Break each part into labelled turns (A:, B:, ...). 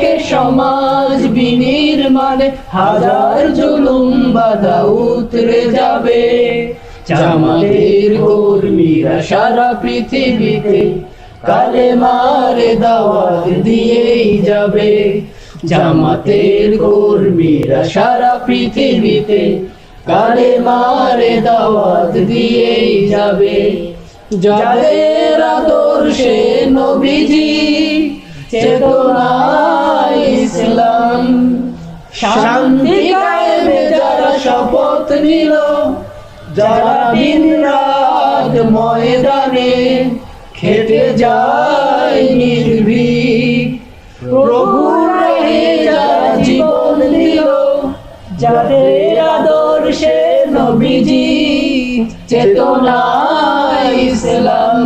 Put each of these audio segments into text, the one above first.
A: আলোকে সমাজ বিনির্মাণে হাজার জুলুম বাধা উতরে যাবে। জামাতের কর্মীরা সারা পৃথিবীতে কালে মারে দাওয়াত দিয়েই যাবে। জামাতের কর্মীরা সারা পৃথিবীতে কালে মারে দাওয়াত দিয়েই যাবে। যাদের আদর্শে নবীজি চেতনা ইসলাম শান্তি কায়েমে যারা শপথ নিল, যারা দিন রাত ময়দানে খেটে যায় নির্ভীক, প্রভু রাহে যারা জীবন দিল, যাদের আদর্শে নবীজি চেতনা ইসলাম।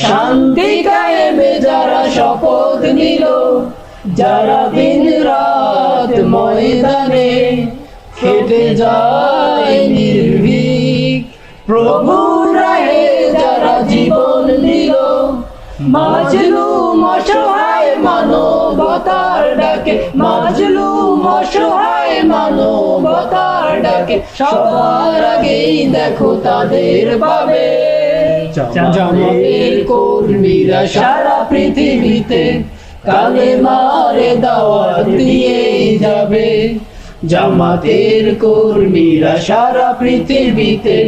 A: শান্তি কায়েমে যারা শপথ নিল যারা দিন রাত ময়দানে খেটে যায় নির্ভীক, প্রভু রাহে যারা জীবন দিল মাজলুম অসহায় মানবতার ডাকে, মাজলুম অসহায় মানবতার ডাকে, সবার আগেই দেখো তাদের পাবে। জামাতের কর্মীরা সারা পৃথিবীতে কালে মারে দাওয়াত দিয়েই যাবে। জামাতের কর্মীরা সারা পৃথিবীতে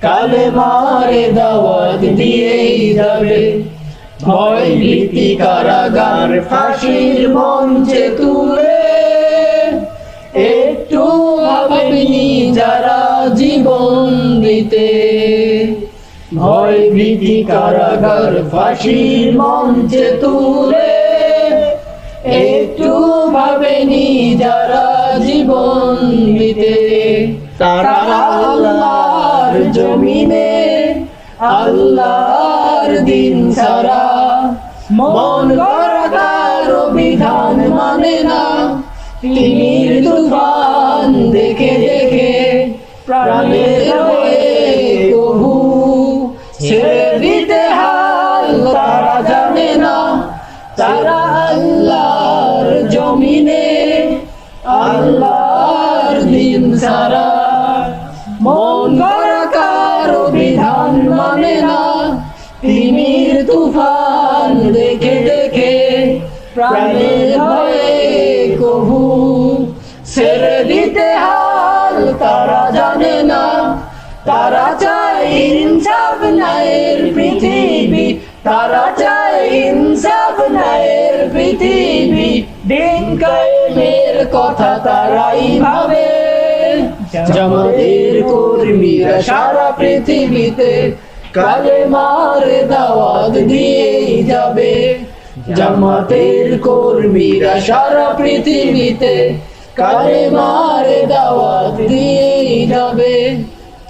A: কালে মারে দাওয়াত দিয়েই যাবে। ভয় ভীতি কারাগার ফাঁসির মঞ্চে তুলে। একটু ভাবেনি যারা জীবন দিতে। ভয় ভীতি কারাগার ফাঁসির মঞ্চে তুলে। একটু ভাবেনি যারা জীবন দিতে। তারা আল্লাহর জমিনে আল্লাহর দিন সারা মন গড়ার বিধান মানে না। তিমির তুফান দেখে দেখে প্রাণের হয়ে কবু ছেড়ে দিতে হাল তারা জানে না। তারা আল্লাহর জমিনে আল্লাহর দিন সারা মন কারও বিধান মানে না। তিমির তুফান দেখে দেখে প্রাণের ভয়ে কবু ছেড়ে দিতে হাল তারা জানে না। তারা চায় ইনসাফ নায়ের তারা চায় ইনসাফ পৃথিবী দিন কায়েমের কথা তারাই ভাবে জামাতের কর্মীরা সারা পৃথিবীতে কালে মারে দাওয়াত দিয়েই যাবে। জামাতের কর্মীরা সারা পৃথিবীতে কালে মারে দাওয়াত যাবে।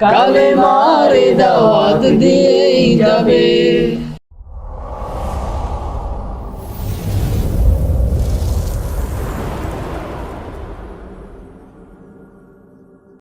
A: কালে মারে দাওয়াত দিয়েই যাবে।